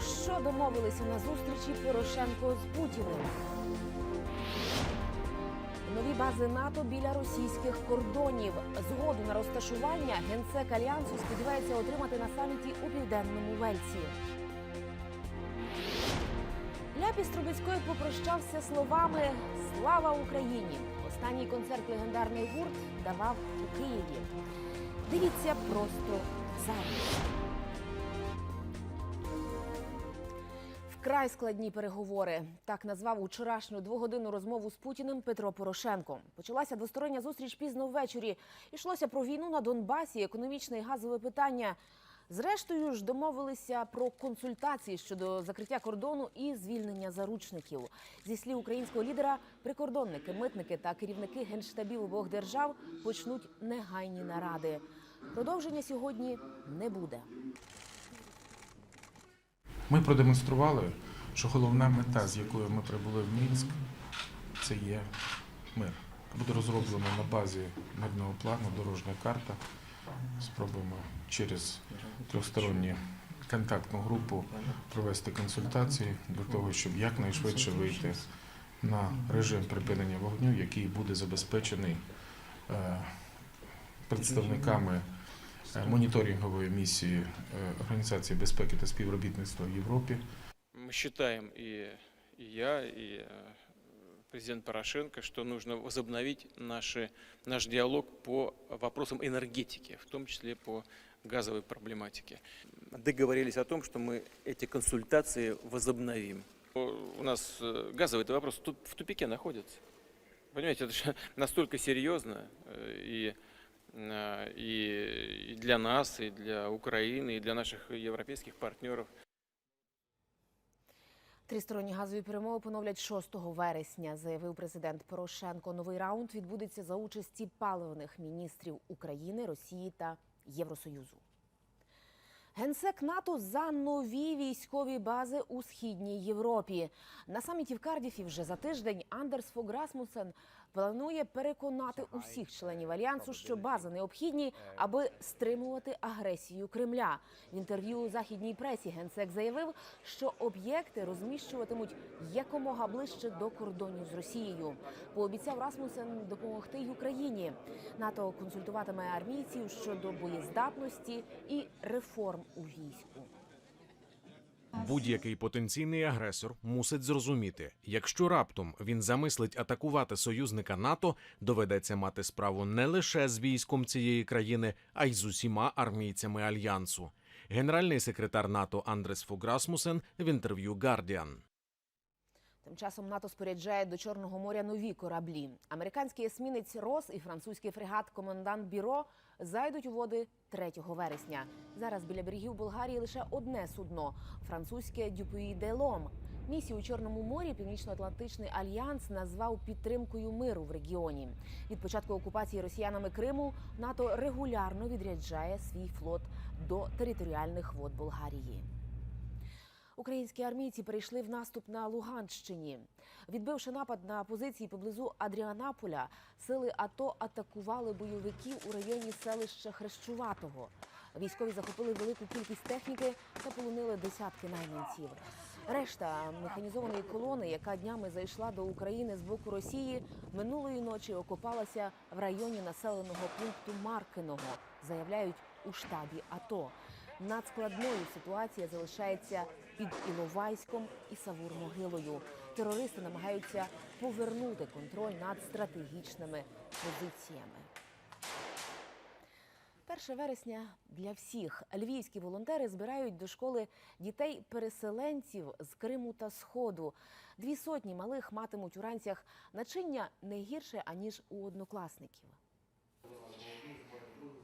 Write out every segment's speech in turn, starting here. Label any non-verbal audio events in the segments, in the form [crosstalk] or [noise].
що домовилися на зустрічі Порошенко з Путіним. Нові бази НАТО біля російських кордонів. Згоду на розташування генсек альянсу сподівається отримати на саміті у південному Вельсі. Ляпіс Трубецької попрощався словами Слава Україні! Останній концерт легендарний гурт давав у Києві. Дивіться просто зараз. Вкрай складні переговори. Так назвав учорашню двогодинну розмову з Путіним Петро Порошенко. Почалася двостороння зустріч пізно ввечері. Ішлося про війну на Донбасі, економічне і газове питання. Зрештою ж домовилися про консультації щодо закриття кордону і звільнення заручників. Зі слів українського лідера, прикордонники, митники та керівники генштабів обох держав почнуть негайні наради. Продовження сьогодні не буде. Ми продемонстрували, що головна мета, з якою ми прибули в Мінськ, це є мир. Буде розроблено на базі мирного плану дорожня карта. Спробуємо через трьохсторонню контактну групу провести консультації для того, щоб якнайшвидше вийти на режим припинення вогню, який буде забезпечений е, представниками моніторингової місії е, Організації безпеки та співробітництва в Європі. Мы считаем, и, и я, и э, президент Порошенко, что нужно возобновить наши, наш диалог по вопросам энергетики, в том числе по газовой проблематике. Договорились о том, что мы эти консультации возобновим. О, У нас э, газовый это вопрос тут в тупике находится. Понимаете, это же [laughs] настолько серьезно э, и, э, и, и для нас, и для Украины, и для наших европейских партнеров. Тристоронні газові перемови поновлять 6 вересня, заявив президент Порошенко. Новий раунд відбудеться за участі паливних міністрів України, Росії та Євросоюзу. Генсек НАТО за нові військові бази у східній Європі. На саміті в Кардіфі вже за тиждень Андерс Фог Расмусен планує переконати усіх членів альянсу, що бази необхідні, аби стримувати агресію Кремля. В інтерв'ю у західній пресі генсек заявив, що об'єкти розміщуватимуть якомога ближче до кордонів з Росією. Пообіцяв Расмусен допомогти й Україні. НАТО консультуватиме армійців щодо боєздатності і реформ у війську. Будь-який потенційний агресор мусить зрозуміти, якщо раптом він замислить атакувати союзника НАТО, доведеться мати справу не лише з військом цієї країни, а й з усіма армійцями альянсу. Генеральний секретар НАТО Андрес Фуграсмусен в інтерв'ю Guardian. Тим часом НАТО споряджає до Чорного моря нові кораблі. Американський есмінець Рос і французький фрегат Комендант Біро зайдуть у води 3 вересня. Зараз біля берегів Болгарії лише одне судно французьке Дюпюї де Лом. Місію у Чорному морі Північно-Атлантичний альянс назвав підтримкою миру в регіоні. Від початку окупації росіянами Криму НАТО регулярно відряджає свій флот до територіальних вод Болгарії. Українські армійці перейшли в наступ на Луганщині. Відбивши напад на позиції поблизу Адріанаполя, сили АТО атакували бойовиків у районі селища Хрещуватого. Військові захопили велику кількість техніки та полонили десятки найманців. Решта механізованої колони, яка днями зайшла до України з боку Росії, минулої ночі окопалася в районі населеного пункту Маркиного, заявляють у штабі АТО. Надскладною ситуація залишається під Іловайськом і Савур-Могилою. Терористи намагаються повернути контроль над стратегічними позиціями. 1 вересня для всіх львівські волонтери збирають до школи дітей-переселенців з Криму та Сходу. Дві сотні малих матимуть у ранцях начиння не гірше аніж у однокласників.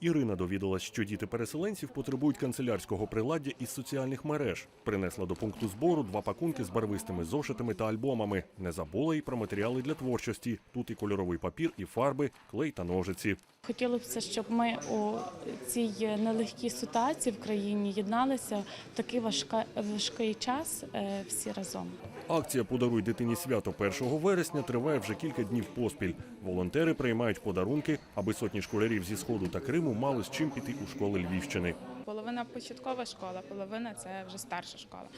Ірина довідалась, що діти переселенців потребують канцелярського приладдя із соціальних мереж. Принесла до пункту збору два пакунки з барвистими зошитами та альбомами. Не забула й про матеріали для творчості. Тут і кольоровий папір, і фарби, клей та ножиці. Хотілося б, щоб ми у цій нелегкій ситуації в країні єдналися в такий важка, важкий час е, всі разом. Акція Подаруй дитині свято 1 вересня триває вже кілька днів поспіль. Волонтери приймають подарунки, аби сотні школярів зі сходу та Криму мали з чим піти у школи Львівщини. Половина початкова школа, половина це вже старша школа.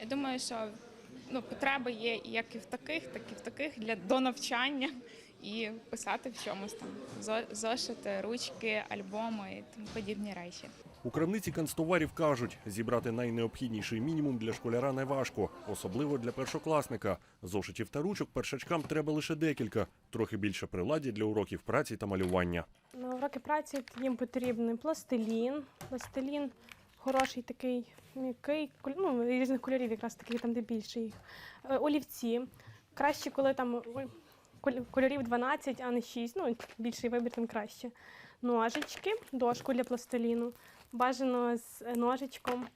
Я думаю, що ну, потреби є як і в таких, так і в таких для до навчання і писати в чомусь там Зо- зошити, ручки, альбоми і тому подібні речі. У крамниці канцтоварів кажуть, зібрати найнеобхідніший мінімум для школяра неважко, особливо для першокласника. Зошитів та ручок першачкам треба лише декілька, трохи більше приладдя для уроків праці та малювання. На уроки праці їм потрібен пластилін. Пластилін хороший такий м'який, ну, різних кольорів, якраз такий там, де більше їх. Е, Олівці. Краще, коли там кольорів 12, а не 6. Ну, більший вибір, тим краще. Ножички, дошку для пластиліну. Бажано з ножичком,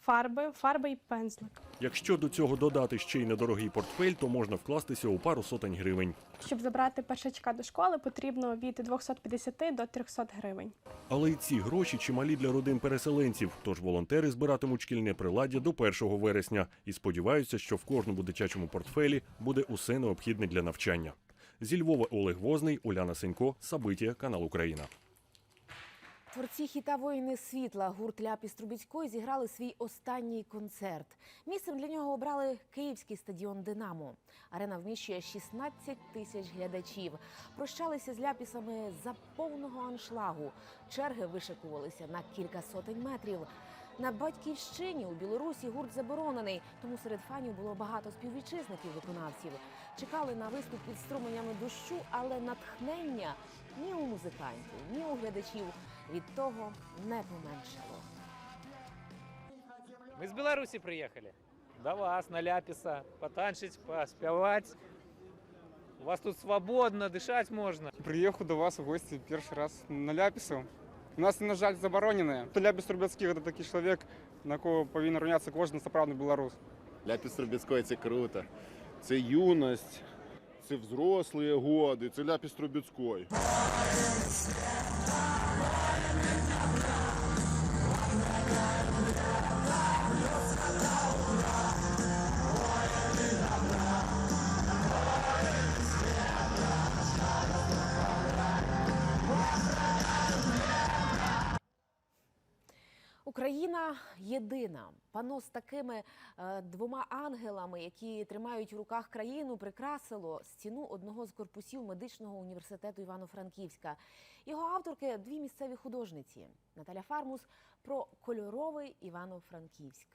фарби, фарби і пензлик. Якщо до цього додати ще й недорогий портфель, то можна вкластися у пару сотень гривень. Щоб забрати першачка до школи, потрібно від 250 до 300 гривень. Але й ці гроші чималі для родин переселенців. Тож волонтери збиратимуть шкільне приладдя до 1 вересня і сподіваються, що в кожному дитячому портфелі буде усе необхідне для навчання. Зі Львова Олег Возний, Уляна Сенько, Сабитія, канал Україна. Творці хіта Воїни світла гурт Ляпіс Трубіцької зіграли свій останній концерт. Місцем для нього обрали київський стадіон Динамо. Арена вміщує 16 тисяч глядачів. Прощалися з ляпісами за повного аншлагу. Черги вишикувалися на кілька сотень метрів. На батьківщині у Білорусі гурт заборонений, тому серед фанів було багато співвітчизників виконавців. Чекали на виступ під струменями дощу, але натхнення ні у музикантів, ні у глядачів від того не поменшало. Мы из Беларуси приехали. До вас, на Ляписа. Потанчить, поспевать. У вас тут свободно, дышать можно. Приехал до вас в гости перший раз на Ляпису. У нас, на жаль, заборонене. Ляпіс Трубецький – це такий чоловік, на кого повинен рівнятися кожен справжній білорус. Ляпіс Трубецької це круто. Це юність, це взрослі годи, це Ляпіс Трубецької. Пано з такими е, двома ангелами, які тримають в руках країну, прикрасило стіну одного з корпусів медичного університету Івано-Франківська. Його авторки дві місцеві художниці Наталя Фармус про кольоровий Івано-Франківськ.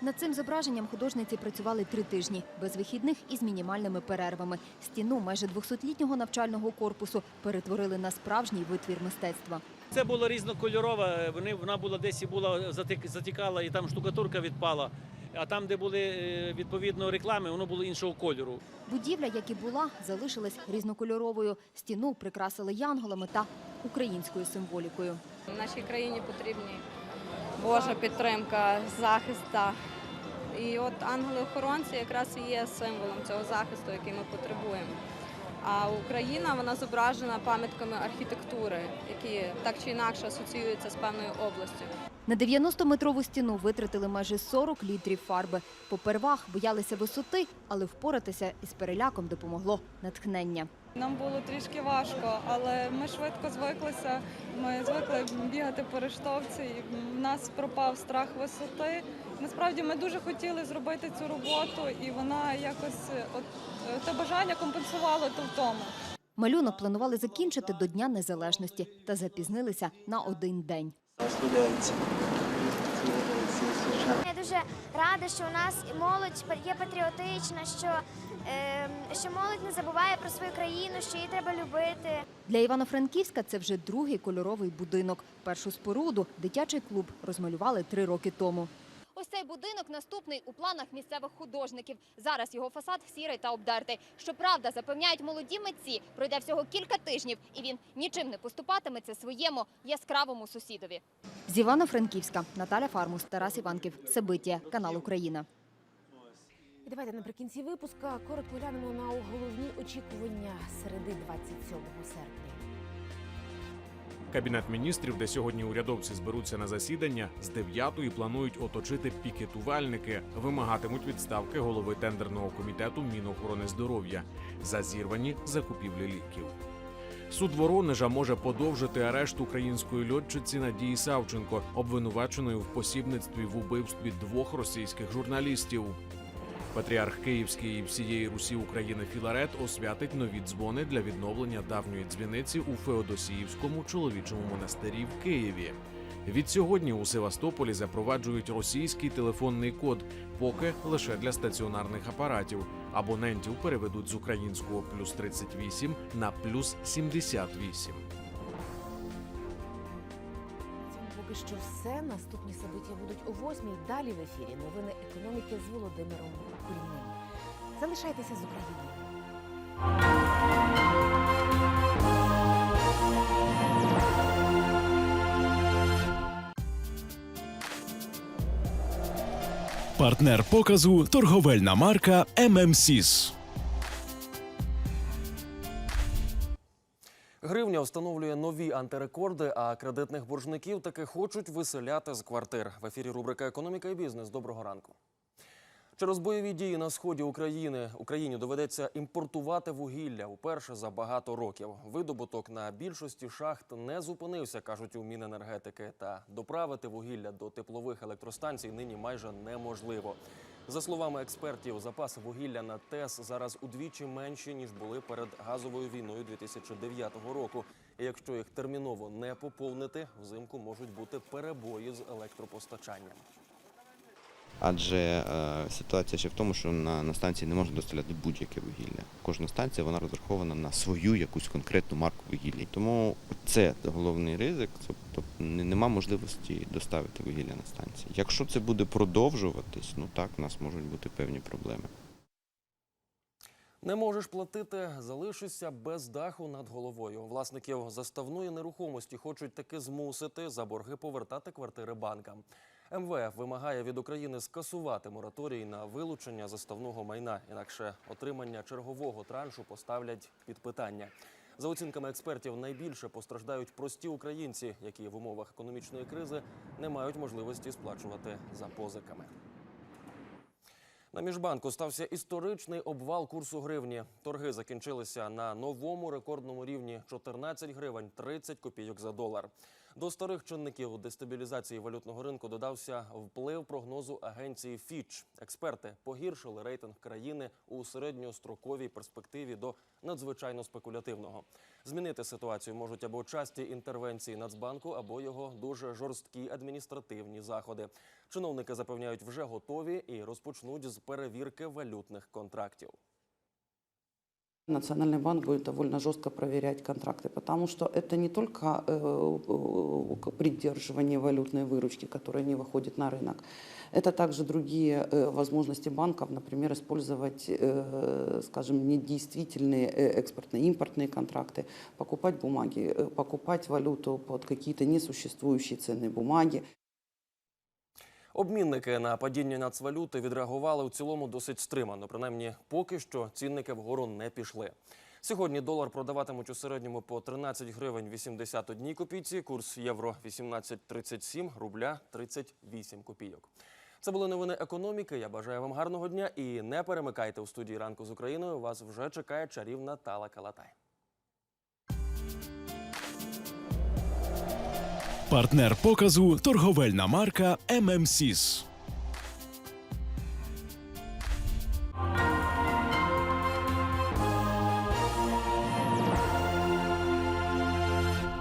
Над цим зображенням художниці працювали три тижні без вихідних і з мінімальними перервами. Стіну майже 200-літнього навчального корпусу перетворили на справжній витвір мистецтва. Це було різнокольорове. Вони вона була десь і була затікала, і там штукатурка відпала. А там, де були е, відповідно реклами, воно було іншого кольору. Будівля, як і була, залишилась різнокольоровою. Стіну прикрасили янголами та українською символікою. Нашій країні потрібні Божа підтримка, захист. І от ангели-охоронці якраз і є символом цього захисту, який ми потребуємо. А Україна вона зображена пам'ятками архітектури, які так чи інакше асоціюються з певною областю. На 90-метрову стіну витратили майже 40 літрів фарби. Попервах боялися висоти, але впоратися із переляком допомогло натхнення. Нам було трішки важко, але ми швидко звиклися. Ми звикли бігати по рештовці, і в нас пропав страх висоти. Насправді ми дуже хотіли зробити цю роботу, і вона якось от е, те бажання компенсувало ту втому. Малюнок планували закінчити до Дня Незалежності та запізнилися на один день. Я дуже рада, що у нас молодь є патріотична, що, е, що молодь не забуває про свою країну, що її треба любити. Для Івано-Франківська це вже другий кольоровий будинок. Першу споруду дитячий клуб розмалювали три роки тому. Ось цей будинок наступний у планах місцевих художників. Зараз його фасад сірий та обдертий. Щоправда, запевняють молоді митці, пройде всього кілька тижнів, і він нічим не поступатиметься своєму яскравому сусідові. З Івано-Франківська Наталя Фармус, Тарас Іванків, Себитія, канал Україна. І давайте наприкінці випуска коротко глянемо на головні очікування середи 27 серпня. Кабінет міністрів, де сьогодні урядовці зберуться на засідання, з 9 планують оточити пікетувальники, вимагатимуть відставки голови тендерного комітету Мінохорони здоров'я за зірвані закупівлі ліків. Суд Воронежа може подовжити арешт української льотчиці Надії Савченко, обвинуваченої в посібництві в убивстві двох російських журналістів. Патріарх Київський і всієї Русі України Філарет освятить нові дзвони для відновлення давньої дзвіниці у Феодосіївському чоловічому монастирі в Києві. Відсьогодні у Севастополі запроваджують російський телефонний код, поки лише для стаціонарних апаратів. Абонентів переведуть з українського плюс 38 на плюс 78. Поки що все. Наступні собиття будуть о 8 Далі в ефірі новини економіки з Володимиром Куліним. Залишайтеся з Україною. Партнер показу торговельна марка ММСІС. Гривня встановлює нові антирекорди, а кредитних боржників таки хочуть виселяти з квартир. В ефірі рубрика Економіка і бізнес. Доброго ранку. Через бойові дії на сході України Україні доведеться імпортувати вугілля вперше за багато років. Видобуток на більшості шахт не зупинився, кажуть у Міненергетики. Та доправити вугілля до теплових електростанцій нині майже неможливо. За словами експертів, запаси вугілля на ТЕС зараз удвічі менші ніж були перед газовою війною 2009 року. І якщо їх терміново не поповнити, взимку можуть бути перебої з електропостачанням. Адже е, ситуація ще в тому, що на, на станції не можна доставляти будь-яке вугілля. Кожна станція вона розрахована на свою якусь конкретну марку вугілля. Тому це головний ризик, тобто не- нема можливості доставити вугілля на станції. Якщо це буде продовжуватись, ну так, у нас можуть бути певні проблеми. Не можеш платити, залишишся без даху над головою. Власників заставної нерухомості хочуть таки змусити за борги повертати квартири банкам. МВФ вимагає від України скасувати мораторій на вилучення заставного майна, інакше отримання чергового траншу поставлять під питання. За оцінками експертів, найбільше постраждають прості українці, які в умовах економічної кризи не мають можливості сплачувати за позиками. На міжбанку стався історичний обвал курсу гривні. Торги закінчилися на новому рекордному рівні 14 гривень 30 копійок за долар. До старих чинників дестабілізації валютного ринку додався вплив прогнозу агенції Fitch. Експерти погіршили рейтинг країни у середньостроковій перспективі до надзвичайно спекулятивного. Змінити ситуацію можуть або часті інтервенції Нацбанку, або його дуже жорсткі адміністративні заходи. Чиновники запевняють, вже готові і розпочнуть з перевірки валютних контрактів. Национальный банк будет довольно жестко проверять контракты, потому что это не только э, э, придерживание валютной выручки, которая не выходит на рынок, это также другие э, возможности банков, например, использовать, э, скажем, недействительные э, экспортно-импортные контракты, покупать бумаги, э, покупать валюту под какие-то несуществующие ценные бумаги. Обмінники на падіння нацвалюти відреагували у цілому досить стримано. Принаймні, поки що цінники вгору не пішли. Сьогодні долар продаватимуть у середньому по 13 гривень 81 копійці, курс євро 18,37, рубля 38 копійок. Це були новини економіки. Я бажаю вам гарного дня і не перемикайте у студії ранку з Україною. Вас вже чекає чарівна Тала Калатай. Партнер показу торговельна марка ММСІС.